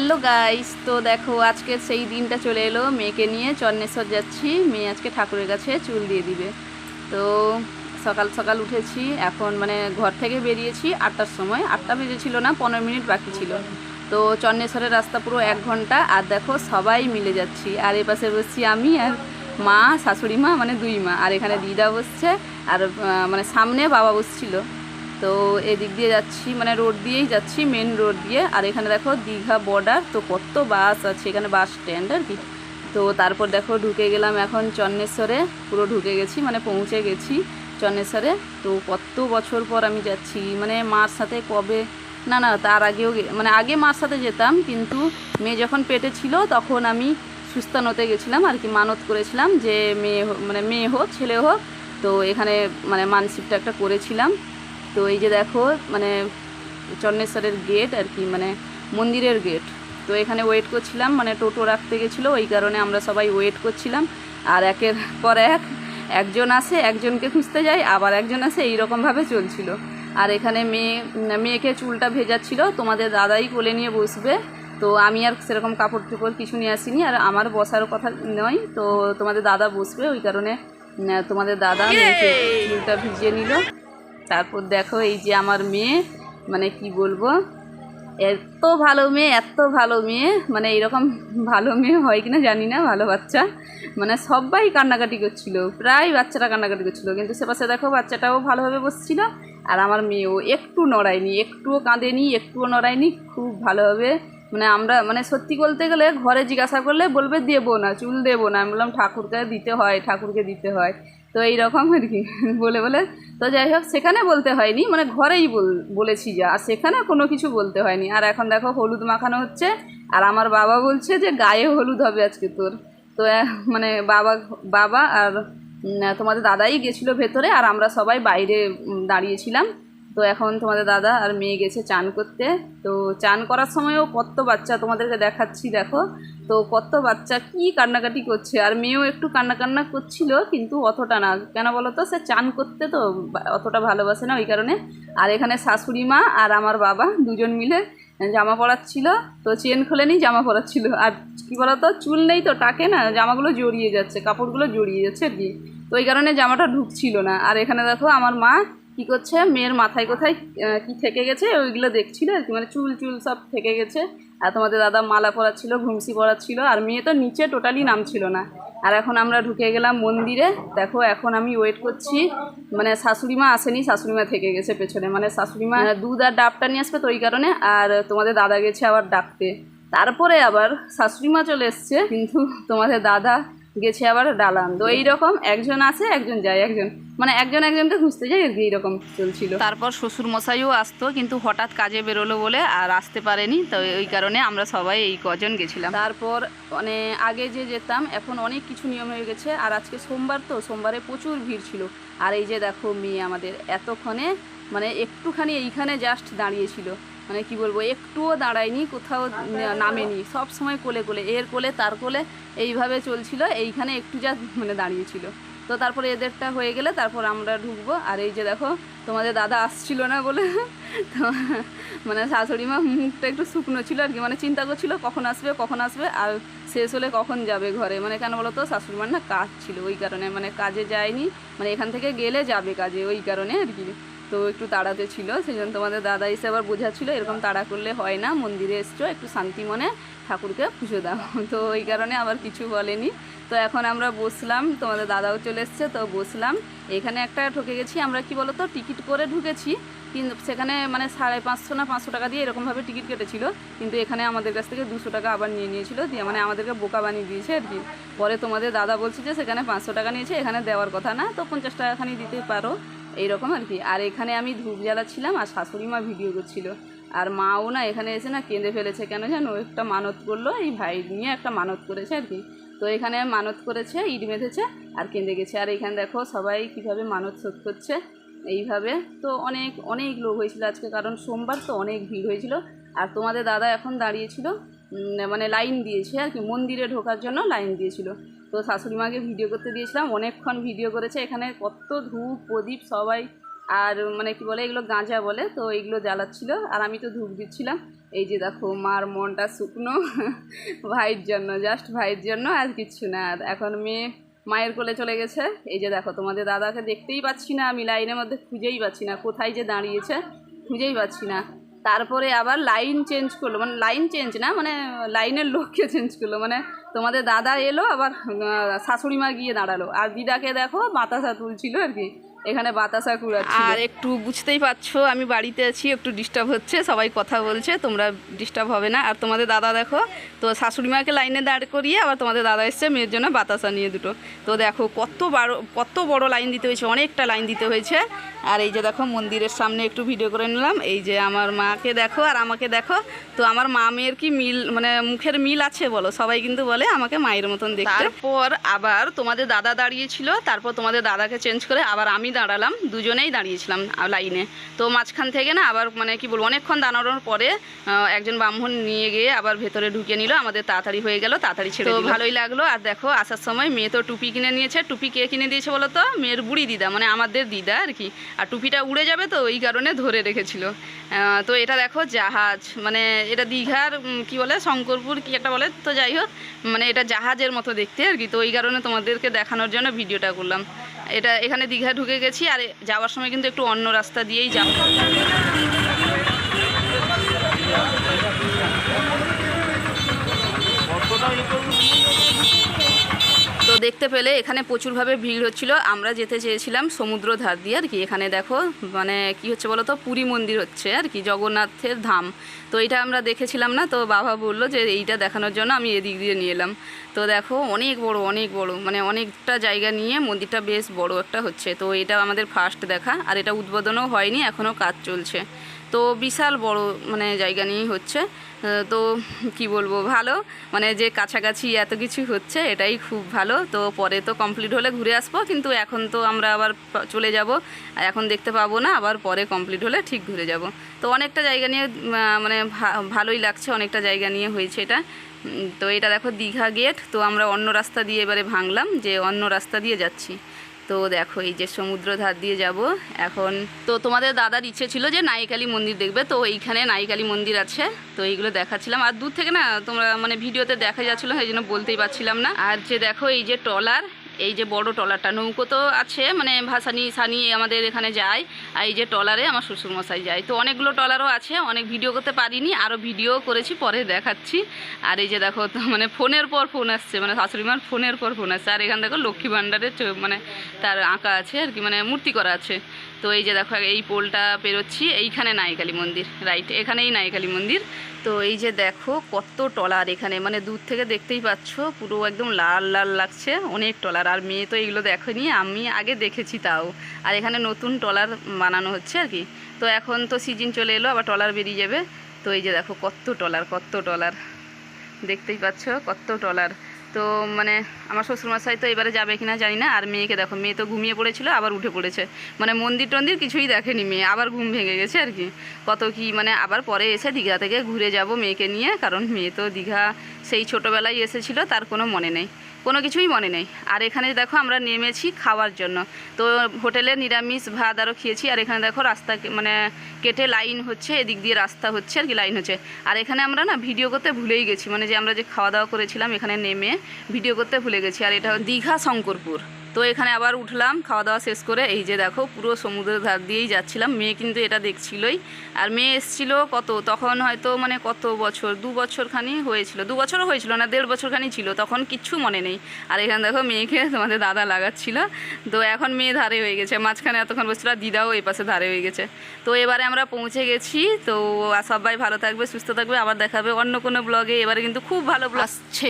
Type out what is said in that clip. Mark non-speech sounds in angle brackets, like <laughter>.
Hello guys, তো দেখো আজকে সেই দিনটা চলে এলো। মেয়েকে নিয়ে চন্নেশ্বর যাচ্ছি। মেয়ে আজকে ঠাকুরের কাছে চুল দিয়ে দিবে। তো সকাল সকাল উঠেছি, এখন মানে ঘর থেকে বেরিয়েছি আটটার সময়। আটটা বেজেছিল না, পনেরো মিনিট বাকি ছিল। তো চন্নেশ্বরের রাস্তা পুরো এক ঘণ্টা। আর দেখো সবাই মিলে যাচ্ছি। আর এ পাশে বসছি আমি আর মা, শাশুড়ি মা মানে দুই মা। আর এখানে দিদা বসছে। আর মানে সামনে বাবা বসছিল। তো এদিক দিয়ে যাচ্ছি মানে রোড দিয়েই যাচ্ছি মেন রোড দিয়ে। আর এখানে দেখো দীঘা বর্ডার তো কত বাস আছে, এখানে বাস স্ট্যান্ড আর কি। তো তারপর দেখো ঢুকে গেলাম এখন চন্নেশ্বরে, পুরো ঢুকে গেছি মানে পৌঁছে গেছি চন্নেশ্বরে। তো কত বছর পর আমি যাচ্ছি মানে মার সাথে কবে, না না, তার আগেও মানে আগে মার সাথে যেতাম, কিন্তু মেয়ে যখন পেটে ছিল, তখন আমি সুস্থানতে গেছিলাম আর কি, মানত করেছিলাম যে মেয়ে মানে মেয়ে হোক, ছেলে হোক। তো এখানে মানে মানসিকটা একটা করেছিলাম। তো এই যে দেখো মানে চন্নেশ্বরের গেট আর কি মানে মন্দিরের গেট তো এখানে ওয়েট করছিলাম মানে টোটো রাখতে গেছিল ওই কারণে আমরা সবাই ওয়েট করছিলাম। আর একের পর এক একজন আসে একজনকে খুঁজতে যায় আবার একজন আসে এইরকমভাবে চলছিল। আর এখানে মেয়ে মেয়েকে চুলটা ভেজাচ্ছিল তোমাদের দাদাই কোলে নিয়ে বসবে। তো আমি আর সেরকম কাপড় চোপড় কিছু নিয়ে আসিনি আর আমার বসার কথা নয়। তো তোমাদের দাদা বসবে ওই কারণে তোমাদের দাদা মেয়েকে চুলটা ভিজিয়ে নিল। তারপর দেখো এই যে আমার মেয়ে মানে কি বলব, এত ভালো মেয়ে, এত ভালো মেয়ে মানে এরকম ভালো মেয়ে হয় কিনা জানি না, ভালো বাচ্চা। মানে সবাই কান্নাকাটি করছিল, প্রায় বাচ্চারা কান্নাকাটি করছিল, কিন্তু সে পাশে দেখো বাচ্চাটাও ভালোভাবে বসছিল, আর আমার মেয়েও একটু নড়ায়নি, একটুও কাঁদেনি, একটুও নড়ায়নি, খুব ভালোভাবে মানে আমরা মানে সত্যি বলতে গেলে ঘরে জিজ্ঞাসা করলে বলবে দেবো না, চুল দেবো না, আমি বললাম ঠাকুরকে দিতে হয়, ঠাকুরকে দিতে হয়। তো এইরকম আর কি, বলে বলে তো যাই হোক, সেখানে বলতে হয়নি। মানে ঘরেই বল, বলেছি যা। আর সেখানে কোনো কিছু বলতে হয়নি। আর এখন দেখো, হলুদ মাখানো হচ্ছে। আর আমার বাবা বলছে যে, গায়ে হলুদ হবে আজকে তোর। তো মানে বাবা বাবা আর তোমাদের দাদাই গেছিল ভেতরে। আর আমরা সবাই বাইরে দাঁড়িয়েছিলাম। তো এখন তোমাদের দাদা আর মেয়ে গেছে চান করতে। তো চান করার সময়ও কত বাচ্চা তোমাদেরকে দেখাচ্ছি, দেখো। তো কত বাচ্চা কি কান্নাকাটি করছে? আর মেয়েও একটু কান্না কান্না করছিল, কিন্তু অতটা না। কেন বলো তো সে চান করতে তো অতটা ভালোবাসে না ওই কারণে। আর এখানে শাশুড়ি মা আর আমার বাবা দুজন মিলে জামা পরাচ্ছিল। তো চেন খোলেনি, জামা পরাচ্ছিল। আর কি বলতো? চুল নেই তো টাকে না জামাগুলো জড়িয়ে যাচ্ছে, কাপড়গুলো জড়িয়ে যাচ্ছে আর কি। তো ওই কারণে জামাটা ঢুকছিল না। আর এখানে দেখো আমার মা কি করছে? মেয়ের মাথায় কোথায় কি থেকে গেছে? ওইগুলো দেখছিল আর কি। মানে চুল চুল সব থেকে গেছে। আর তোমাদের দাদা মালা পরাচ্ছিল ঘুমসি পরাচ্ছিল। আর মেয়ে তো নিচে টোটালি নামছিল না। আর এখন আমরা ঢুকে গেলাম মন্দিরে। দেখো এখন আমি ওয়েট করছি। মানে শাশুড়িমা আসেনি শাশুড়িমা থেকে গেছে পেছনে। মানে শাশুড়িমা দুধ আর ডাবটা নিয়ে আসবে তো ওই কারণে। আর তোমাদের দাদা গেছে আবার ডাকতে। তারপরে আবার শাশুড়িমা চলে এসছে। কিন্তু তোমাদের দাদা গেছে আবার ডালান তো এইরকম একজন আসে একজন যায় একজন মানে একজন একজনকে খুঁজতে যায় আর কি এইরকম চলছিল। তারপর শ্বশুর মশাইও আসতো কিন্তু হঠাৎ কাজে বেরোলো বলে আর আসতে পারেনি তো ওই কারণে আমরা সবাই এই কজন গেছিলাম। তারপর মানে আগে যে যেতাম এখন অনেক কিছু নিয়ম হয়ে গেছে আর আজকে সোমবার তো সোমবারে প্রচুর ভিড় ছিল। আর এই যে দেখো মেয়ে আমাদের এতক্ষণে মানে একটুখানি এইখানে জাস্ট দাঁড়িয়েছিল। মানে কি বলব, একটুও দাঁড়ায়নি, কোথাও নামেনি, সব সময় কোলে কোলে, এর কোলে তার কোলে এইভাবে চলছিল, এইখানে একটু যা মানে দাঁড়িয়েছিল। তো তারপরে এদেরটা হয়ে গেলে তারপর আমরা ঢুকবো, আর এই যে দেখো, তোমাদের দাদা আসছিল না বলে, তো মানে শাশুড়ি মা মুখটা একটু শুকনো ছিল আর কি মানে চিন্তা করছিল কখন আসবে কখন আসবে, আর শেষ হলে কখন যাবে ঘরে মানে কেন বলো তো, শাশুড়ি মার না কাজ ছিল ওই কারণে মানে কাজে যায়নি মানে এখান থেকে গেলে যাবে কাজে ওই কারণে আর কি। তো একটু তাড়াতে ছিল সেই জন্য তোমাদের দাদা এসে আবার বোঝাচ্ছিল, এরকম তাড়া করলে হয় না, মন্দিরে এসছো, একটু শান্তি মনে ঠাকুরকে পুজো দাও। <laughs> তো ওই কারণে আবার কিছু বলেনি। তো এখন আমরা বসলাম, তোমাদের দাদাও চলে এসছে, তো বসলাম। এখানে একটা ঠকে গেছি, আমরা কি বলতো, টিকিট করে ঢুকেছি, কিন্তু সেখানে মানে সাড়ে পাঁচশো না পাঁচশো টাকা দিয়ে এরকমভাবে টিকিট কেটেছিল, কিন্তু এখানে আমাদের কাছ থেকে দুশো টাকা আবার নিয়ে নিয়েছিল, দিয়ে মানে আমাদেরকে বোকা বানিয়ে দিয়েছে আর কি। পরে তোমাদের দাদা বলছে যে সেখানে পাঁচশো টাকা নিয়েছে, এখানে দেওয়ার কথা না, তো পঞ্চাশ টাকাখানি দিতে পারো। এইরকম আর কি। আর এখানে আমি ধূপ জ্বালাচ্ছিলাম আর শাশুড়ি মা ভিডিও করছিল। আর মাও না এখানে এসে না কেঁদে ফেলেছে। কেন জানো? একটা মানত করল, এই ভাই নিয়ে একটা মানত করেছে আর কি। তো এখানে মানত করেছে, ইট বেঁধেছে আর কেঁদে গেছে। আর এখানে দেখো সবাই কীভাবে মানত শোধ করছে। এইভাবে তো অনেক অনেক লোক হয়েছিল আজকে। কারণ সোমবার তো অনেক ভিড় হয়েছিল। আর তোমাদের দাদা এখন দাঁড়িয়েছিল মানে লাইন দিয়েছে আর কি। মন্দিরে ঢোকার জন্য লাইন দিয়েছিল। তো শাশুড়ি মাকে ভিডিও করতে দিয়েছিলাম, অনেকক্ষণ ভিডিও করেছে, এখানে কত ধূপ, প্রদীপ সবাই, আর মানে কি বলে, এগুলো গাঁজা বলে, তো এগুলো জ্বালাচ্ছিল, আর আমি তো ধূপ দিচ্ছিলাম। এই যে দেখো, মার মনটা শুকনো, <laughs> ভাইয়ের জন্য জাস্ট ভাইয়ের জন্য আর কিচ্ছু না। আর এখন মেয়ে মায়ের কোলে চলে গেছে। এই যে দেখো, তোমাদের দাদাকে দেখতেই পাচ্ছি না, আমি লাইনের মধ্যে খুঁজেই পাচ্ছি না, কোথায় যে দাঁড়িয়েছে খুঁজেই পাচ্ছি না। তারপরে আবার লাইন চেঞ্জ করল মানে লাইন চেঞ্জ না মানে লাইনের লোককে চেঞ্জ করল মানে তোমাদের দাদা এলো, আবার শাশুড়ি মা গিয়ে দাঁড়াল। আর দিদাকে দেখো, বাতাসা তুলছিল আর কি। এখানে বাতাসা কুড়াচ্ছিল। আর একটু বুঝতেই পারছ, আমি বাড়িতে আছি, একটু ডিস্টার্ব হচ্ছে, সবাই কথা বলছে, তোমরা ডিস্টার্ব হবে না। আর তোমাদের দাদা দেখো, তো শাশুড়ি মাকে লাইনে দাঁড় করিয়ে আবার তোমাদের দাদা এসছে, মেয়ের জন্য বাতাসা নিয়ে দুটো। তো দেখো, কত বড় কত বড় লাইন দিতে হয়েছে, অনেকটা লাইন দিতে হয়েছে। আর এই যে দেখো, মন্দিরের সামনে একটু ভিডিও করে নিলাম। এই যে আমার মাকে দেখো, আর আমাকে দেখো, তো আমার মা মেয়ের কি মিল মানে মুখের মিল আছে বলো? সবাই কিন্তু বলে আমাকে মায়ের মতন দেখতে। তারপর আবার তোমাদের দাদা দাঁড়িয়েছিল তারপর তোমাদের দাদাকে চেঞ্জ করে আবার আমি দাঁড়ালাম দুজনেই দাঁড়িয়েছিলাম লাইনে তো মাঝখান থেকে না আবার মানে কি বলব অনেকক্ষণ দাঁড়ানোর পরে একজন ব্রাহ্মণ নিয়ে গিয়ে আবার ভেতরে ঢুকে নিল আমাদের তাড়াতাড়ি হয়ে গেল তাড়াতাড়ি ছেড়ে ভালোই লাগল আর দেখো আসার সময় মেয়ে তো টুপি কিনে নিয়েছে টুপি কে কিনে দিয়েছে বলো তো? মেয়ের বুড়ি দিদা মানে আমাদের দিদা আর কি। আর টুপিটা উড়ে যাবে তো ওই কারণে ধরে রেখেছিল। তো এটা দেখো জাহাজ মানে এটা দীঘার কি বলে শঙ্করপুর কি একটা বলে তো যাই হোক মানে এটা জাহাজের মতো দেখতে আর কি। তো ওই কারণে তোমাদেরকে দেখানোর জন্য ভিডিওটা করলাম। এটা এখানে দীঘা ঢুকে গেছি আর যাওয়ার সময় কিন্তু একটু অন্য রাস্তা দিয়েই যাব। দেখতে পেলে এখানে প্রচুরভাবে ভিড় হচ্ছিল। আমরা যেতে চেয়েছিলাম সমুদ্র ধার দিয়ে আর কি। এখানে দেখো মানে কি হচ্ছে বলো তো পুরী মন্দির হচ্ছে আর কি, জগন্নাথের ধাম। তো এটা আমরা দেখেছিলাম না, তো বাবা বলল যে এইটা দেখানোর জন্য আমি এদিক দিয়ে নিয়ে এলাম। তো দেখো, অনেক বড় অনেক বড় মানে অনেকটা জায়গা নিয়ে মন্দিরটা বেশ বড় একটা হচ্ছে। তো এটা আমাদের ফার্স্ট দেখা, আর এটা উদ্বোধনও হয়নি, এখনও কাজ চলছে। তো বিশাল বড় মানে জায়গা নিয়েই হচ্ছে। তো কি বলব, ভালো। মানে যে কাছাকাছি এত কিছু হচ্ছে, এটাই খুব ভালো। তো পরে তো কমপ্লিট হলে ঘুরে আসব, কিন্তু এখন তো আমরা আবার চলে যাব। এখন দেখতে পাবো না, আবার পরে কমপ্লিট হলে ঠিক ঘুরে যাব। তো অনেকটা জায়গা নিয়ে মানে ভালোই লাগছে, অনেকটা জায়গা নিয়ে হয়েছে এটা। তো এটা দেখো দীঘা গেট তো আমরা অন্য রাস্তা দিয়ে এবারে ভাঙলাম, যে অন্য রাস্তা দিয়ে যাচ্ছি। তো দেখো এই যে সমুদ্র ধার দিয়ে যাব। এখন তো তোমাদের দাদার ইচ্ছে ছিল যে নাইকালি মন্দির দেখবে, তো এইখানে নাইকালি মন্দির আছে। তো এইগুলো দেখাচ্ছিলাম। আর দূর থেকে না তোমরা মানে ভিডিওতে দেখা যাচ্ছিল, সেই জন্য বলতেই পারছিলাম না। আর যে দেখো এই যে ট্রলার এই যে বড় টলারটা নৌকো তো আছে মানে ভাসানি সানি আমাদের এখানে যায়, আর এই যে টলারে আমার শ্বশুরমশাই যায়। তো অনেকগুলো টলারও আছে, অনেক ভিডিও করতে পারিনি, আরও ভিডিও করেছি, পরে দেখাচ্ছি। আর এই যে দেখো, তো মানে ফোনের পর ফোন আসছে মানে শাশুড়ি মার ফোনের পর ফোন আসছে। আর এখানে দেখো লক্ষ্মী ভাণ্ডারের মানে তার আঁকা আছে আর কি মানে মূর্তি করা আছে। তো এই যে দেখো, এই পোলটা পেরোচ্ছি, এইখানে নাইকালী মন্দির রাইট এখানেই নাইকালী মন্দির। তো এই যে দেখো, কত টলার এখানে মানে দূর থেকে দেখতেই পাচ্ছ, পুরো একদম লাল লাল লাগছে, অনেক টলার। আর মেয়ে তো এগুলো দেখেনি, আমি আগে দেখেছি তাও। আর এখানে নতুন টলার বানানো হচ্ছে আর কি। তো এখন তো সিজন চলে এলো, আবার টলার বেরিয়ে যাবে। তো এই যে দেখো, কত টলার কত টলার। দেখতেই পাচ্ছ, কত টলার। তো মানে আমার শ্বশুরমশাই তো এবারে যাবে কিনা জানি না, আর মেয়েকে দেখো, মেয়ে তো ঘুমিয়ে পড়েছিল, আবার উঠে পড়েছে। মানে মন্দির টন্দির কিছুই দেখেনি মেয়ে, আবার ঘুম ভেঙে গেছে আর কি। কত কি মানে আবার পরে এসে দীঘা থেকে ঘুরে যাব মেয়েকে নিয়ে, কারণ মেয়ে তো দীঘা সেই ছোটোবেলায় এসেছিল, তার কোনো মনে নেই। কোনো কিছুই মনে নেই। আর এখানে দেখো আমরা নেমেছি খাওয়ার জন্য। তো হোটেলে নিরামিষ ভাত আরও খেয়েছি, আর এখানে দেখো রাস্তা মানে কেটে লাইন হচ্ছে, এদিক দিয়ে রাস্তা হচ্ছে, আর কি লাইন হচ্ছে। আর এখানে আমরা না ভিডিও করতে ভুলেই গেছি মানে যে আমরা যে খাওয়া দাওয়া করেছিলাম এখানে নেমে ভিডিও করতে ভুলে গেছি। আর এটা দীঘা শঙ্করপুর। তো এখানে আবার উঠলাম, খাওয়া দাওয়া শেষ করে এই যে দেখো পুরো সমুদ্রের ধার দিয়েই যাচ্ছিলাম। মেয়ে কিন্তু এটা দেখছিলই। আর মেয়ে এসেছিল কত? তখন হয়তো মানে কত বছর? দু বছরখানি হয়েছিল। দু বছরও হয়েছিল না, দেড় বছরখানি ছিল, তখন কিচ্ছু মনে নেই। আর এখানে দেখো মেয়েকে তোমাদের দাদা লাগাচ্ছিল। তো এখন মেয়ে ধারে হয়ে গেছে। মাঝখানে এতক্ষণ বসছিল দিদাও এই পাশে ধারে হয়ে গেছে। তো এবারে আমরা পৌঁছে গেছি। তো সবাই ভালো থাকবে, সুস্থ থাকবে। আবার দেখাবে অন্য কোনো ব্লগে এবারে কিন্তু খুব ভালো ব্লগ আসছে।